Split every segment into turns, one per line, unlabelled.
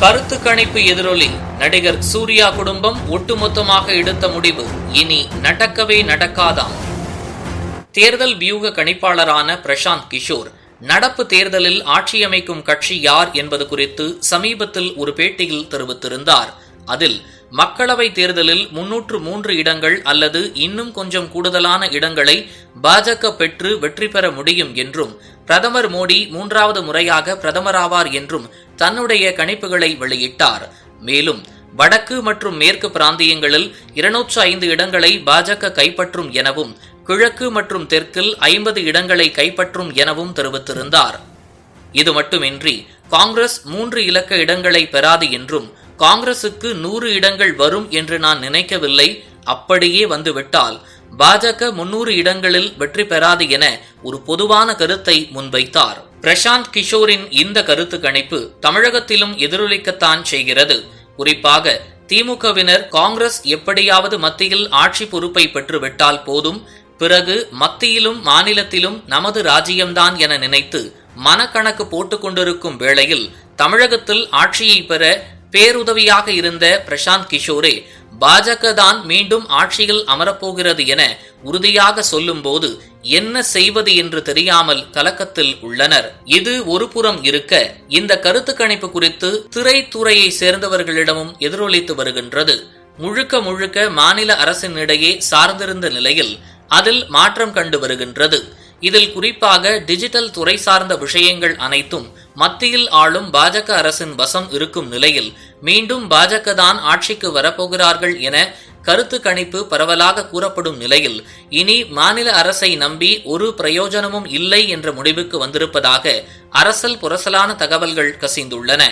கருத்து கணிப்பு எதிரொலி. நடிகர் சூர்யா குடும்பம் ஒட்டுமொத்தமாக எடுத்த முடிவு. இனி நடக்கவே நடக்காதாம். தேர்தல் வியூக கணிப்பாளரான பிரசாந்த் கிஷோர். நடப்பு தேர்தலில் ஆட்சியமைக்கும் கட்சி யார் என்பது குறித்து சமீபத்தில் ஒரு பேட்டியில் தெரிவித்திருந்தார். அதில் மக்களவை தேர்தலில் முன்னூற்று மூன்று இடங்கள் அல்லது இன்னும் கொஞ்சம் கூடுதலான இடங்களை பாஜக பெற்று வெற்றி பெற முடியும் என்றும் பிரதமர் மோடி மூன்றாவது முறையாக பிரதமராவார் என்றும் தன்னுடைய கணிப்புகளை வெளியிட்டார். மேலும் வடக்கு மற்றும் மேற்கு பிராந்தியங்களில் இருநூற்று ஐந்து இடங்களை பாஜக கைப்பற்றும் எனவும் கிழக்கு மற்றும் தெற்கில் ஐம்பது இடங்களை கைப்பற்றும் எனவும் தெரிவித்திருந்தார். இது மட்டுமின்றி காங்கிரஸ் மூன்று இலக்க இடங்களை பெறாது என்றும் காங்கிரசுக்கு நூறு இடங்கள் வரும் என்று நான் நினைக்கவில்லை. அப்படியே வந்துவிட்டால் பாஜக முன்னூறு இடங்களில் வெற்றி பெறாது என ஒரு பொதுவான கருத்தை முன்வைத்தார். பிரசாந்த் கிஷோரின் இந்த கருத்து கணிப்பு தமிழகத்திலும் எதிரொலிக்கத்தான் செய்கிறது. குறிப்பாக திமுகவினர் காங்கிரஸ் எப்படியாவது மத்தியில் ஆட்சி பொறுப்பை பெற்றுவிட்டால் போதும் பிறகு மத்தியிலும் மாநிலத்திலும் நமது ராஜ்யம்தான் என நினைத்து மனக்கணக்கு போட்டுக் கொண்டிருக்கும் வேளையில் தமிழகத்தில் ஆட்சியை பெற பேருதவியாக இருந்த பிரசாந்த் கிஷோரே பாஜக தான் மீண்டும் ஆட்சியில் அமரப்போகிறது என உறுதியாக சொல்லும்போது என்ன செய்வது என்று தெரியாமல் கலக்கத்தில் உள்ளனர். இது ஒரு புறம் இருக்க இந்த கருத்து கணிப்பு குறித்து திரைத்துறையை சேர்ந்தவர்களிடமும் எதிரொலித்து வருகின்றது. முழுக்க முழுக்க மாநில அரசினிடையே சார்ந்திருந்த நிலையில் அதில் மாற்றம் கண்டு வருகின்றது. இதில் குறிப்பாக டிஜிட்டல் துறை சார்ந்த விஷயங்கள் அனைத்தும் மத்தியில் ஆளும் பாஜக அரசின் வசம் இருக்கும் நிலையில் மீண்டும் பாஜக தான் ஆட்சிக்கு வரப்போகிறார்கள் என கருத்து கணிப்பு பரவலாக கூறப்படும் நிலையில் இனி மாநில அரசை நம்பி ஒரு பிரயோஜனமும் இல்லை என்ற முடிவுக்கு வந்திருப்பதாக அரசல் புரசலான தகவல்கள் கசிந்துள்ளன.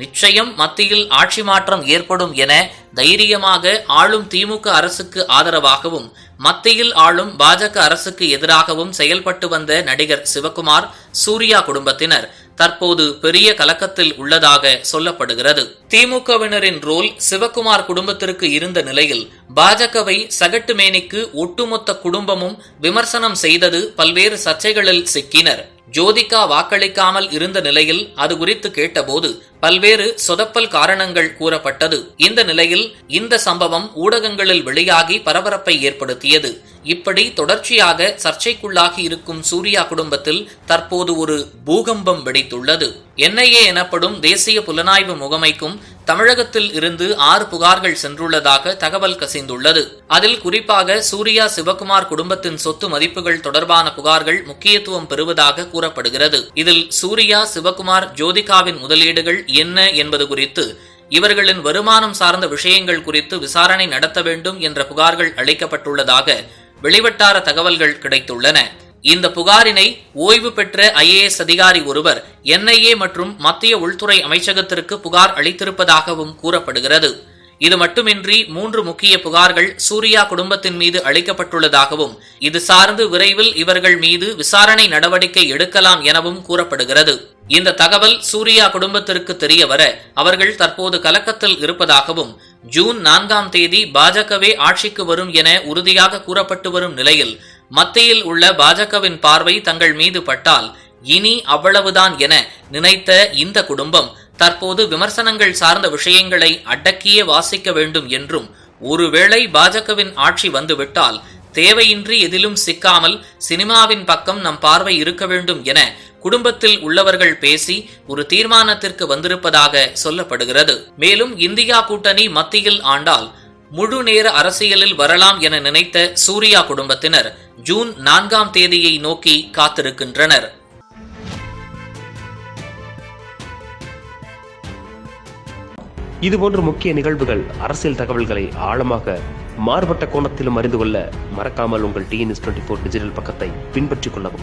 நிச்சயம் மத்தியில் ஆட்சி மாற்றம் ஏற்படும் என தைரியமாக ஆளும் திமுக அரசுக்கு ஆதரவாகவும் மத்தியில் ஆளும் பாஜக அரசுக்கு எதிராகவும் செயல்பட்டு வந்த நடிகர் சிவகுமார் சூர்யா குடும்பத்தினர் தற்போது பெரிய கலக்கத்தில் உள்ளதாக சொல்லப்படுகிறது. திமுகவினரின் ரோல் சிவகுமார் குடும்பத்திற்கு இருந்த நிலையில் பாஜகவை சகட்டு மேனிக்கு ஒட்டுமொத்த குடும்பமும் விமர்சனம் செய்தது பல்வேறு சர்ச்சைகளில் சிக்கினர். ஜோதிகா வாக்களிக்காமல் இருந்த நிலையில் அது குறித்து கேட்டபோது பல்வேறு சொதப்பல் காரணங்கள் கூறப்பட்டது. இந்த நிலையில் இந்த சம்பவம் ஊடகங்களில் வெளியாகி பரபரப்பை ஏற்படுத்தியது. இப்படி தொடர்ச்சியாக சர்ச்சைக்குள்ளாகி இருக்கும் சூர்யா குடும்பத்தில் தற்போது ஒரு பூகம்பம் வெடித்துள்ளது. என்ஐஏ எனப்படும் தேசிய புலனாய்வு முகமைக்கும் தமிழகத்தில் இருந்து ஆறு புகார்கள் சென்றுள்ளதாக தகவல் கசிந்துள்ளது. அதில் குறிப்பாக சூர்யா சிவகுமார் குடும்பத்தின் சொத்து மதிப்புகள் தொடர்பான புகார்கள் முக்கியத்துவம் பெறுவதாக கூறப்படுகிறது. இதில் சூர்யா சிவகுமார் ஜோதிகாவின் முதலீடுகள் என்ன என்பது குறித்து இவர்களின் வருமானம் சார்ந்த விஷயங்கள் குறித்து விசாரணை நடத்த வேண்டும் என்ற புகார்கள் அளிக்கப்பட்டுள்ளதாக வெளிவட்டார தகவல்கள் கிடைத்துள்ளன. இந்த புகாரினை ஓய்வு பெற்ற ஐஏஎஸ் அதிகாரி ஒருவர் என்ஐஏ மற்றும் மத்திய உள்துறை அமைச்சகத்திற்கு புகார் அளித்திருப்பதாகவும் கூறப்படுகிறது. இது மட்டுமின்றி மூன்று முக்கிய புகார்கள் சூர்யா குடும்பத்தின் மீது அளிக்கப்பட்டுள்ளதாகவும் இது சார்ந்து விரைவில் இவர்கள் மீது விசாரணை நடவடிக்கை எடுக்கலாம் எனவும் கூறப்படுகிறது. இந்த தகவல் சூர்யா குடும்பத்திற்கு தெரியவர அவர்கள் தற்போது கலக்கத்தில் இருப்பதாகவும் ஜூன் நான்காம் தேதி பாஜகவே ஆட்சிக்கு வரும் என உறுதியாக கூறப்பட்டு வரும் நிலையில் மத்தியில் உள்ள பாஜகவின் பார்வை தங்கள் மீது பட்டால் இனி அவ்வளவுதான் என நினைத்த இந்த குடும்பம் தற்போது விமர்சனங்கள் சார்ந்த விஷயங்களை அடக்கியே வாசிக்க வேண்டும் என்றும் ஒருவேளை பாஜகவின் ஆட்சி வந்துவிட்டால் தேவையின்றி எதிலும் சிக்காமல் சினிமாவின் பக்கம் நம் பார்வை இருக்க வேண்டும் என குடும்பத்தில் உள்ளவர்கள் பேசி ஒரு தீர்மானத்திற்கு வந்திருப்பதாக சொல்லப்படுகிறது. மேலும் இந்தியா கூட்டணி மத்தியில் ஆண்டால் முழு நேர அரசியலில் வரலாம் என நினைத்த சூர்யா குடும்பத்தினர் ஜூன் நான்காம் தேதியை நோக்கி காத்திருக்கின்றனர்.
இதுபோன்ற முக்கிய நிகழ்வுகள் அரசியல் தகவல்களை ஆழமாக மாறுபட்ட கோணத்திலும் அறிந்து கொள்ள மறக்காமல் உங்கள் டிஎன்எஸ் டுவெண்ட்டி ஃபோர் டிஜிட்டல் பக்கத்தை பின்பற்றிக் கொள்ளவும்.